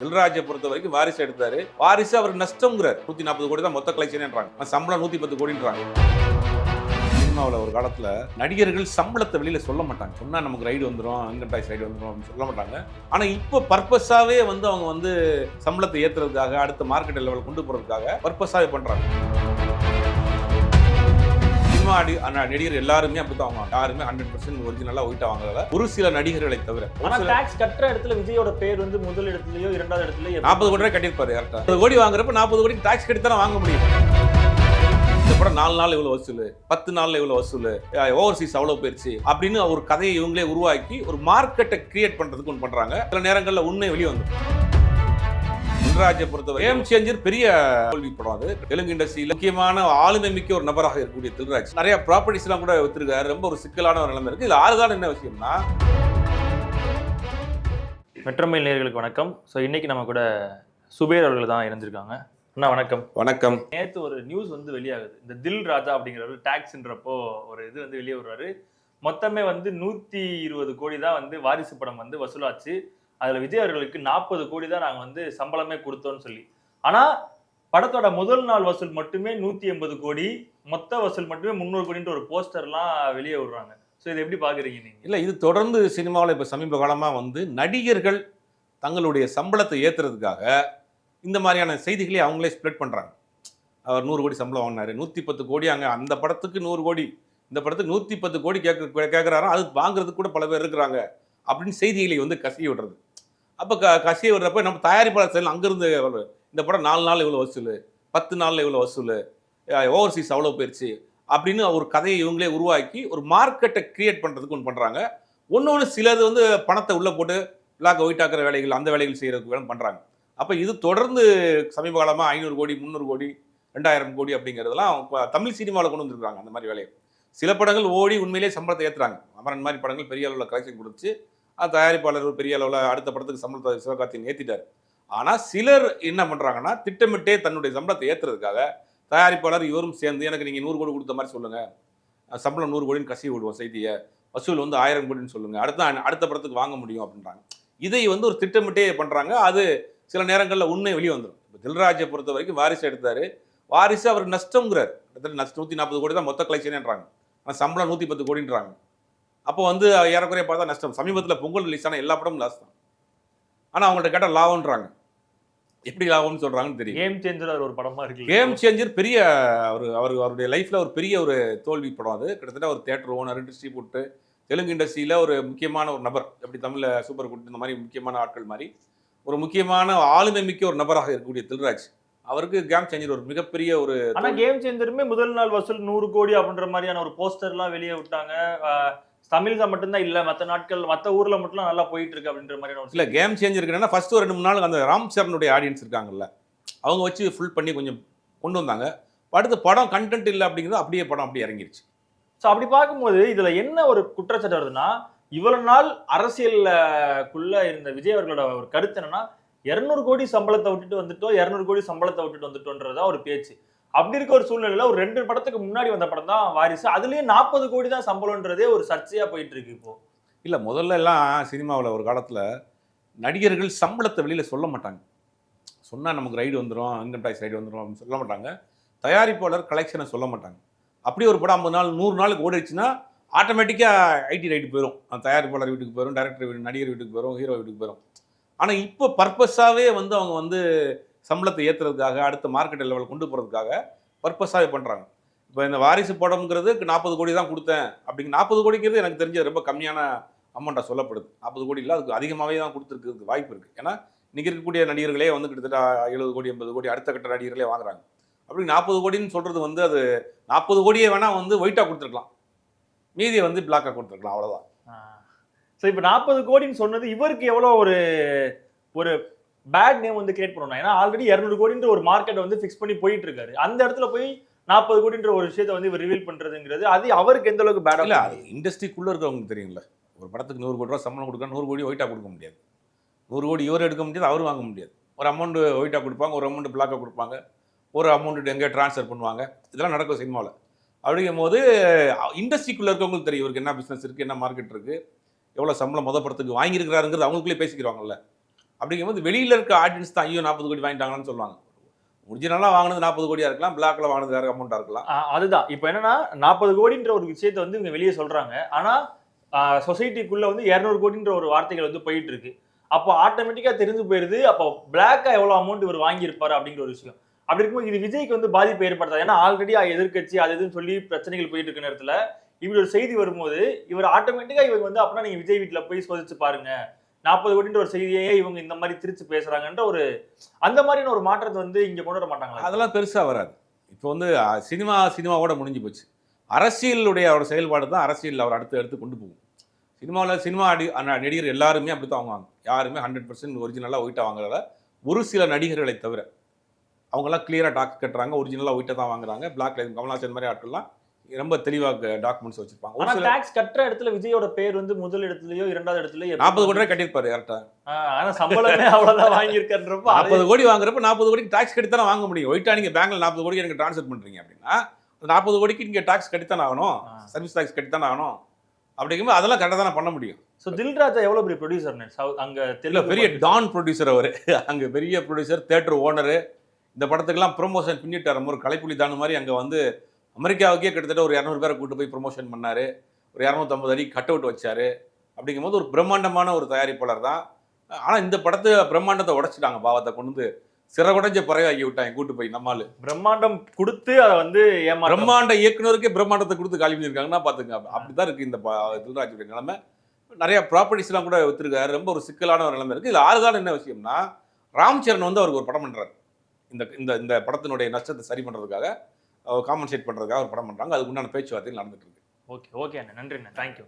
தில்ராஜை பொறுத்த வரைக்கும் வாரிசு எடுத்தாரு. வாரிசு அவர் நஷ்டங்கிறார் நூத்தி நாற்பது கோடி தான் மொத்த கலெக்ஷன்ன்றாங்க சம்பளம் நூத்தி பத்து கோடின்றாங்க. சினிமாவில் ஒரு காலத்தில் நடிகர்கள் சம்பளத்தை வெளியில் சொல்ல மாட்டாங்க. சொன்னால் நமக்கு ரைடு வந்துடும் இன்கம் டேக்ஸ் ரைடு வந்துடும் அப்படின்னு சொல்ல மாட்டாங்க. ஆனால் இப்போ பர்பஸாகவே வந்து அவங்க வந்து சம்பளத்தை ஏற்றுறதுக்காக அடுத்த மார்க்கெட் லெவல் கொண்டு போகிறதுக்காக பர்பஸாகவே பண்ணுறாங்க சினிமா அடி நடிகர் எல்லாருமே அப்படித்தான் வாங்குவாங்க. யாருமே ஹண்ட்ரட் பர்சன்ட் ஒரிஜினலாக ஒயிட்டா வாங்குறத ஒரு சில நடிகர்களை தவிர ஆனா டாக்ஸ் கட்டுற இடத்துல விஜயோட பேர் வந்து முதல் இடத்துலயோ இரண்டாவது இடத்துலயோ நாற்பது கோடி ரூபாய் கட்டியிருப்பாரு நாற்பது கோடி வாங்குறப்ப நாற்பது கோடிக்கு டாக்ஸ் கட்டி தானே வாங்க முடியும். இந்த படம் நாலு நாள் இவ்வளோ வசூல் பத்து நாள்ல இவ்வளோ வசூல் ஓவர்சீஸ் அவ்வளோ போயிருச்சு அப்படின்னு ஒரு கதையை இவங்களே உருவாக்கி ஒரு மார்க்கெட்டை கிரியேட் பண்றதுக்கு ஒன்று பண்றாங்க. சில நேரங்களில் உண்மை வெளியே வந்து தில்ராஜை பொறுத்தவரை கேம் சேஞ்சர் பெரிய தோல்வி படம் அது. தெலுங்கு இண்டஸ்ட்ரியில் முக்கியமான ஆளுமை மிக்க ஒரு நபராக இருக்கக்கூடிய தில்ராஜ். நிறைய ப்ராப்பர்ட்டிஸ் எல்லாம் கூட வித்துருக்காரு. ரொம்ப ஒரு சிக்கலான ஒரு நிலைமை இருக்கு. இதுல ஆறுதான் என்ன விஷயம்னா மெட்ரோமைல் நேயர்களுக்கு வணக்கம். ஸோ இன்னைக்கு நம்ம கூட சுபேர் அவர்கள் தான் இணைஞ்சிருக்காங்க அண்ணா வணக்கம். வணக்கம். நேத்து ஒரு நியூஸ் வந்து வெளியாகுது. இந்த தில் ராஜா அப்படிங்கிறவர் டாக்ஸ்ன்றப்போ ஒரு இது வந்து வெளியே வருவாரு. மொத்தமே வந்து நூத்தி இருபது கோடி தான் வந்து வாரிசு படம் வந்து வசூலாச்சு. அதில் விஜய் அவர்களுக்கு நாற்பது கோடி தான் நாங்கள் வந்து சம்பளமே கொடுத்தோம்னு சொல்லி. ஆனால் படத்தோட முதல் நாள் வசூல் மட்டுமே நூற்றி எண்பது கோடி மொத்த வசூல் மட்டுமே முந்நூறு கோடின்ற ஒரு போஸ்டர்லாம் வெளியே விடுறாங்க. ஸோ இதை எப்படி பார்க்குறீங்க நீங்கள் இல்லை இது தொடர்ந்து சினிமாவில் இப்போ சமீப காலமாக வந்து நடிகர்கள் தங்களுடைய சம்பளத்தை ஏற்றுறதுக்காக இந்த மாதிரியான செய்திகளை அவங்களே ஸ்ப்ரெட் பண்ணுறாங்க அவர் நூறு கோடி சம்பளம் வாங்கினாரு நூற்றி பத்து கோடி அங்கே அந்த படத்துக்கு நூறு கோடி இந்த படத்துக்கு நூற்றி பத்து கோடி கேட்க கேட்குறாரோ அது வாங்குறதுக்கு கூட பல பேர் இருக்கிறாங்க அப்படின்னு செய்திகளை வந்து கசிய விடுறது. அப்போ க கசிய விடுறப்ப நம்ம தயாரிப்பாளர் சைடில் அங்கேருந்து இந்த படம் நாலு நாள் இவ்வளோ வசூல் பத்து நாளில் இவ்வளோ வசூல் ஓவர்சீஸ் அவ்வளோ போயிடுச்சு அப்படின்னு ஒரு கதையை இவங்களே உருவாக்கி ஒரு மார்க்கெட்டை கிரியேட் பண்ணுறதுக்கு ஒன்று பண்ணுறாங்க ஒன்று ஒன்று சிலது வந்து பணத்தை உள்ளே போட்டு பிளாக் ஒயிட் ஆக்குற வேலைகள் அந்த வேலைகள் செய்கிறதுக்கு வேணும் பண்ணுறாங்க அப்போ இது தொடர்ந்து சமீப காலமாக ஐநூறு கோடி முந்நூறு கோடி ரெண்டாயிரம் கோடி அப்படிங்கிறதெல்லாம் தமிழ் சினிமாவில் கொண்டு வந்துருக்காங்க அந்த மாதிரி வேலையை. சில படங்கள் ஓடி உண்மையிலேயே சம்பளத்தை ஏற்றுறாங்க அமரன் மாதிரி படங்கள் பெரிய அளவில் கலெக்ஷன் கொடுத்து தயாரிப்பாளர் ஒரு பெரிய அளவில் அடுத்த படத்துக்கு சம்பளத்தை சிவகார்த்திகேயன் ஏற்றிட்டார் ஆனால் சிலர் என்ன பண்ணுறாங்கன்னா திட்டமிட்டே தன்னுடைய சம்பளத்தை ஏற்றுறதுக்காக தயாரிப்பாளர் இவரும் சேர்ந்து எனக்கு நீங்கள் நூறு கோடி கொடுத்த மாதிரி சொல்லுங்கள் சம்பளம் நூறு கோடின்னு கசி விடுவோம் செய்தியை. வசூல் வந்து ஆயிரம் கோடின்னு சொல்லுங்கள் அடுத்த அடுத்த படத்துக்கு வாங்க முடியும் அப்படின்றாங்க. இதை வந்து ஒரு திட்டமிட்டே பண்ணுறாங்க அது சில நேரங்களில் உண்மை வெளியே வந்துடும் இப்போ தில்ராஜை பொறுத்த வரைக்கும் வாரிசு எடுத்தார். வாரிசு அவர் நஷ்டங்கிறார் கிட்டத்தட்ட நஷ்டம் நூற்றி நாற்பது கோடி தான் மொத்த கலெக்ஷன்ன்றாங்க ஆனால் சம்பளம் நூற்றி பத்து கோடின்றாங்க. அப்போ வந்து ஏறக்குறைய பார்த்தா நஷ்டம். சமீபத்தில் பொங்கல் ரிலீஸ் ஆன எல்லா படமும் லாஸ் தான். ஆனால் அவங்கள்ட்ட கேட்டால் லாபம்ன்றாங்க எப்படி லாபம்னு சொல்கிறாங்கன்னு தெரியும் கேம் சேஞ்சர் ஒரு படமா இருக்கு கேம் சேஞ்சர் பெரிய அவர் அவர் அவருடைய லைஃப்பில் ஒரு பெரிய ஒரு தோல்வி படம் அது. கிட்டத்தட்ட ஒரு தேட்டர் ஓனர் டிஸ்ட்ரிபியூட்டு தெலுங்கு இண்டஸ்ட்ரியில் ஒரு முக்கியமான ஒரு நபர். எப்படி தமிழில் சூப்பர் குட் இந்த மாதிரி முக்கியமான ஆட்கள் மாதிரி. ஒரு முக்கியமான ஆளுமை மிக்க ஒரு நபராக இருக்கக்கூடிய தில்ராஜ். அவருக்கு கேம் சேஞ்சர் ஒரு மிகப்பெரிய ஒரு ஆனா கேம் சேஞ்சருமே முதல் நாள் வசூல் நூறு கோடி அப்படின்ற மாதிரியான ஒரு போஸ்டர்லாம் வெளியே விட்டாங்க. தமிழ்ல மட்டும்தான் இல்ல மத்த நாட்கள் மத்த ஊர்ல மட்டும் நல்லா போயிட்டு இருக்கு அப்படின்ற மாதிரியான ஒரு இல்லை கேம் சேஞ்சர் என்னன்னா ஃபர்ஸ்ட் ஒரு ரெண்டு மூணு நாள் அந்த ராம் சரணுடைய ஆடியன்ஸ் இருக்காங்கல்ல அவங்க வச்சு ஃபுல் பண்ணி கொஞ்சம் கொண்டு வந்தாங்க. அடுத்து படம் கண்டென்ட் இல்லை அப்படிங்கிறது அப்படியே படம் அப்படியே இறங்கிருச்சு. ஸோ அப்படி பார்க்கும்போது இதுல என்ன ஒரு குற்றச்சாட்டு வருதுன்னா இவ்வளவு நாள் அரசியலுக்குள்ள இருந்த விஜய் அவர்களோட ஒரு கருத்து என்னன்னா இருநூறு கோடி சம்பளத்தை விட்டுட்டு வந்துட்டோம் இருநூறு கோடி சம்பளத்தை விட்டுட்டு வந்துட்டோன்றதா ஒரு பேச்சு. அப்படி இருக்க ஒரு சூழ்நிலையில ஒரு ரெண்டு படத்துக்கு முன்னாடி வந்த படம் தான் வாரிசு. அதுலயும் நாற்பது கோடி தான் சம்பளம்ன்றதே ஒரு சர்ச்சையா போயிட்டு இருக்கு இப்போ. இல்லை முதல்ல எல்லாம் சினிமாவில் ஒரு காலத்தில் நடிகர்கள் சம்பளத்தை வெளியில் சொல்ல மாட்டாங்க. சொன்னால் நமக்கு ரைடு வந்துடும் இன்கம் டேக்ஸ் ரைடு வந்துடும் அப்படின்னு சொல்ல மாட்டாங்க. தயாரிப்பாளர் கலெக்ஷனை சொல்ல மாட்டாங்க. அப்படியே ஒரு படம் ஐம்பது நாள் நூறு நாளுக்கு ஓடிடுச்சுன்னா ஆட்டோமேட்டிக்காக ஐடி ரைடு போயிடும் அந்த தயாரிப்பாளர் வீட்டுக்கு போயிடும் டேரக்டர் வீடு நடிகர் வீட்டுக்கு போயிடும் ஹீரோ வீட்டுக்கு போயிடும் ஆனால் இப்போ பர்பஸாகவே வந்து அவங்க வந்து சம்பளத்தை ஏற்றுறதுக்காக அடுத்த மார்க்கெட் லெவல் கொண்டு போகிறதுக்காக பர்பஸாகவே பண்ணுறாங்க இப்போ இந்த வாரிசு படம்ங்கிறது நாற்பது கோடி தான் கொடுத்தேன். அப்படிங்க நாற்பது கோடிங்கிறது எனக்கு தெரிஞ்ச ரொம்ப கம்மியான அமௌண்ட்டாக சொல்லப்படுது. நாற்பது கோடி இல்லை அதுக்கு அதிகமாகவே தான் கொடுத்துருக்கிறதுக்கு வாய்ப்பு இருக்குது ஏன்னா இன்றைக்கி இருக்கக்கூடிய நடிகர்களே வந்து கிட்டத்தட்ட எழுபது கோடி எண்பது கோடி அடுத்த கட்ட நடிகர்களே வாங்குறாங்க. அப்படி நாற்பது கோடின்னு சொல்கிறது வந்து அது நாற்பது கோடியே வேணால் வந்து ஒயிட்டாக கொடுத்துருக்கலாம். மீதியை வந்து பிளாக்காக கொடுத்துருக்கலாம் அவ்வளோதான் ஸோ இப்போ நாற்பது கோடின்னு சொன்னது இவருக்கு எவ்வளோ ஒரு ஒரு பேட் நேம் வந்து கிரியேட் பண்ணணும் ஏன்னா ஆல்ரெடி இரநூறு கோடின்ற ஒரு மார்க்கெட்டை வந்து ஃபிக்ஸ் பண்ணி போயிட்டு இருக்காரு அந்த இடத்துல போய் நாற்பது கோடின்ற ஒரு விஷயத்தை வந்து இவர் ரிவீல் பண்றதுங்கிறது அது அவருக்கு எந்த அளவுக்கு பேடா இல்லை அது இண்டஸ்ட்ரிக்குள்ளே இருக்கவங்களுக்கு தெரியும்ல. ஒரு படத்துக்கு நூறு கோடி ரூபா சம்பளம் கொடுக்க நூறு கோடி ஒயிட்டாக கொடுக்க முடியாது. நூறு கோடி இவர் எடுக்க முடியாது அவர் வாங்க முடியாது. ஒரு அமௌண்ட் ஒயிட்டாக கொடுப்பாங்க ஒரு அமௌண்ட் பிளாக்காக கொடுப்பாங்க. ஒரு அமௌண்ட் எங்கேயோ ட்ரான்ஸ்ஃபர் பண்ணுவாங்க. இதெல்லாம் நடக்கும் சினிமாவில். அப்படிங்கும் போது இண்டஸ்ட்ரிக்குள்ளே இருக்கவங்களுக்கு தெரியும் இவருக்கு என்ன பிஸ்னஸ் இருக்குது என்ன மார்க்கெட் இருக்குது எவ்வளோ சம்பளம் முத படத்துக்கு வாங்கியிருக்கிறாருங்கிறது அவங்களுக்குள்ளே பேசிக்கிறாங்கல்ல. அப்படிங்கும்போது வெளியில் இருக்க ஆடியன்ஸ் தான் ஐயோ நாற்பது கோடி வாங்கிட்டாங்கன்னு சொல்லுவாங்க. ஒரிஜினலாக வாங்கினது நாற்பது கோடியாக இருக்கலாம் பிளாக்ல வாங்கினது வேறு அமௌண்ட்டாக இருக்கலாம். அதுதான். இப்போ என்னன்னா நாற்பது கோடின்ற ஒரு விஷயத்தை வந்து இவங்க வெளியே சொல்கிறாங்க ஆனால் சொசைட்டிக்குள்ளே வந்து இரநூறு கோடின்ற ஒரு வார்த்தைகள் வந்து போயிட்டு இருக்கு அப்போ ஆட்டோமேட்டிக்காக தெரிஞ்சு போயிடுது அப்போ பிளாக்காக எவ்வளோ அமௌண்ட் இவர் வாங்கியிருப்பாரு அப்படிங்கிற ஒரு விஷயம். அப்படி இருக்கும்போது இது விஜய்க்கு வந்து பாதிப்பு ஏற்படுத்தாது. ஏன்னா ஆல்ரெடி எதிர்கட்சி அது இதுன்னு சொல்லி பிரச்சனைகள் போயிட்டு இருக்க நேரத்தில் இப்படி ஒரு செய்தி வரும்போது இவர் ஆட்டோமேட்டிக்காக இவர் வந்து அப்படின்னா நீங்கள் விஜய் வீட்டில் போய் சோதிச்சு பாருங்கள் நாற்பது கோடின்ற ஒரு செய்தியே இவங்க இந்த மாதிரி திருச்சு பேசுறாங்கன்ற ஒரு அந்த மாதிரியான ஒரு மாற்றத்தை வந்து இங்க கொண்டு வர மாட்டாங்களா? அதெல்லாம் பெருசா வராது. இப்போ வந்து சினிமா சினிமாவோட முடிஞ்சு போச்சு. அரசியலுடைய அவர் செயல்பாடு தான் அரசியல் அவர் அடுத்து அடுத்து கொண்டு போகும். சினிமாவில் சினிமா அடி நடிகர் எல்லாருமே அப்படி தான் வாங்குவாங்க. யாருமே ஹண்ட்ரட் பர்சன்ட் ஒரிஜினலாக ஒயிட்டாக வாங்குறத ஒரு சில நடிகர்களை தவிர அவங்கெல்லாம் கிளியராக டாக் கட்டுறாங்க ஒரிஜினலாக ஒயிட்டாக தான் வாங்குறாங்க. பிளாக் லைன் கமலாசன் மாதிரி ஆட்கள்லாம் ரொம்ப தெளிவாக டாக்குமெண்ட்ஸ் வச்சிருப்பாங்க. ஆனா டாக்ஸ் கட்டுற இடத்துல விஜயோட பேர் வந்து முதல் இடத்துலயோ இரண்டாவது இடத்துலயோ நாற்பது கோடி ரூபாய் கட்டியிருப்பாரு கரெக்டாக ஆஹ் ஆனா சம்பளமே அவ்வளவுதான் வாங்கியிருக்கன்றப்ப நாற்பது கோடி வாங்குறப்ப நாற்பது கோடிக்கு டாக்ஸ் கட்டி தானே வாங்க முடியும். ஒயிட்டா நீங்க பேங்க்ல நாற்பது கோடி எனக்கு ட்ரான்ஸ்ஃபர் பண்றீங்க அப்படின்னா நாற்பது கோடிக்கு நீங்க டாக்ஸ் கட்டித்தானே ஆகணும். சர்வீஸ் டாக்ஸ் கட்டித்தானே ஆகணும். அப்படிங்கும்போது அதெல்லாம் கரெக்டாக தானே பண்ண முடியும். சோ தில்ராஜா எவ்வளவு பெரிய ப்ரொடியூசர் அங்க இல்ல தெலுங்கு பெரிய. டான் ப்ரொடியூசர் அவரு. அங்க பெரிய ப்ரொடியூசர் தேட்டர் ஓனரு இந்த படத்துக்கெல்லாம் ப்ரொமோஷன் பின்னிட்டார். ஒரு கலைப்புலி தானு மாதிரி அங்க வந்து அமெரிக்காவுக்கே கிட்டத்தட்ட ஒரு இரநூறு பேரை கூட்டு போய் ப்ரொமோஷன் பண்ணாரு. ஒரு இரநூத்தம்பது அடி கட் அவுட் வச்சாரு. அப்படிங்கும்போது ஒரு பிரம்மாண்டமான ஒரு தயாரிப்பாளர் தான். ஆனா இந்த படத்தை பிரம்மாண்டத்தை உடைச்சிட்டாங்க பாவத்தை கொண்டு வந்து சிறகுடைஞ்ச பறவையாக்கி விட்டாங்க கூட்டு போய் நம்மால் பிரம்மாண்டம் கொடுத்து அதை வந்து ஏமாற்றம் பிரம்மாண்ட இயக்குனருக்கே பிரம்மாண்டத்தை கொடுத்து காலி பண்ணியிருக்காங்கன்னா பாத்துங்க அப்படிதான் இருக்கு இந்த ப- தில்ராஜுடைய நிலைமை. நிறைய ப்ராப்பர்ட்டிஸ்லாம் கூட வித்துருக்காரு. ரொம்ப ஒரு சிக்கலான ஒரு நிலைமை இருக்கு. இதுல ஆறுதலான என்ன விஷயம்னா ராம் சரண் வந்து அவருக்கு ஒரு படம் பண்றாரு. இந்த இந்த இந்த படத்தினுடைய நஷ்டத்தை சரி பண்றதுக்காக. காம்பன்சேட் பண்ணுறதுக்காக ஒரு படம் பண்ணுறாங்க அதுக்கு உண்டான பேச்சுவார்த்தைகள் நடந்துட்டு இருக்கு. ஓகே ஓகே அண்ணா. நன்றி அண்ணா தேங்க்யூ